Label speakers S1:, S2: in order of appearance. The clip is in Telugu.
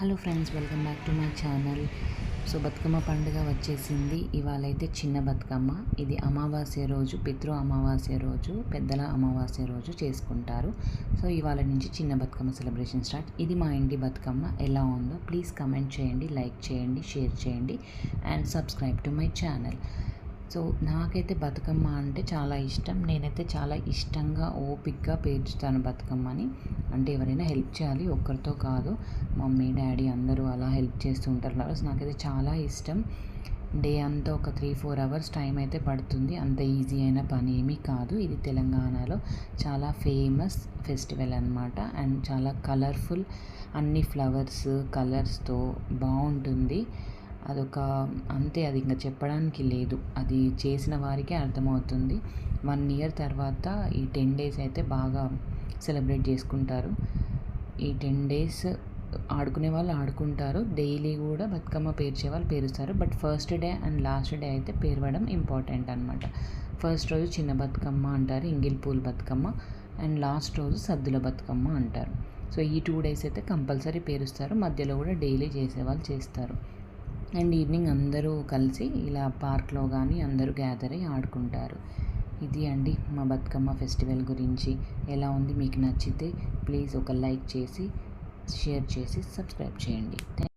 S1: Hello friends welcome back to my channel. So Bathukamma పండుగ వచ్చేసింది. ఇవాళ అయితే చిన్న బతుకమ్మ. ఇది అమావాస్య రోజు పితృ అమావాస్య రోజు పెద్దల అమావాస్య రోజు చేసుకుంటారు. సో ఇవాళ నుంచి చిన్న బతుకమ్మ సెలబ్రేషన్ స్టార్ట్. ఇది మా ఇంటి బతుకమ్మ. ఎలా ఉందో ప్లీజ్ కమెంట్ చేయండి లైక్ చేయండి షేర్ చేయండి and subscribe to my channel. So నాకైతే బతుకమ్మ అంటే చాలా ఇష్టం. నేనైతే చాలా ఇష్టంగా ఓపిక్గా పేర్చుతాను బతుకమ్మని. అంటే ఎవరైనా హెల్ప్ చేయాలి ఒక్కరితో కాదు. మమ్మీ డాడీ అందరూ అలా హెల్ప్ చేస్తూ ఉంటారు. ఫ్లవర్స్ నాకైతే చాలా ఇష్టం. డే అంతా ఒక త్రీ ఫోర్ అవర్స్ టైం అయితే పడుతుంది. అంత ఈజీ అయిన పని ఏమీ కాదు. ఇది తెలంగాణలో చాలా ఫేమస్ ఫెస్టివల్ అనమాట అండ్ చాలా కలర్ఫుల్ అన్ని ఫ్లవర్స్ కలర్స్తో బాగుంటుంది. అదొక అంతే అది ఇంకా చెప్పడానికి లేదు. అది చేసిన వారికే అర్థమవుతుంది. వన్ ఇయర్ తర్వాత ఈ టెన్ డేస్ అయితే బాగా సెలబ్రేట్ చేసుకుంటారు. ఈ టెన్ డేస్ ఆడుకునే వాళ్ళు ఆడుకుంటారు. డైలీ కూడా బతుకమ్మ పేర్చే వాళ్ళు పేరుస్తారు. But first day and last day అయితే పేరవడం ఇంపార్టెంట్ అనమాట ఫస్ట్ రోజు చిన్న బతుకమ్మ అంటారు ఇంగిల్ పూల్ బతుకమ్మ. అండ్ లాస్ట్ రోజు సద్దుల బతుకమ్మ అంటారు. సో ఈ టూ డేస్ అయితే కంపల్సరీ పేరుస్తారు. మధ్యలో కూడా డైలీ చేసేవాళ్ళు చేస్తారు. అండ్ ఈవినింగ్ అందరూ కలిసి ఇలా పార్క్లో కానీ అందరూ గ్యాదర్ అయ్యి ఆడుకుంటారు. ఇది అండి మా బతుకమ్మ ఫెస్టివల్ గురించి. ఎలా ఉంది? మీకు నచ్చితే ప్లీజ్ ఒక లైక్ చేసి షేర్ చేసి సబ్స్క్రైబ్ చేయండి.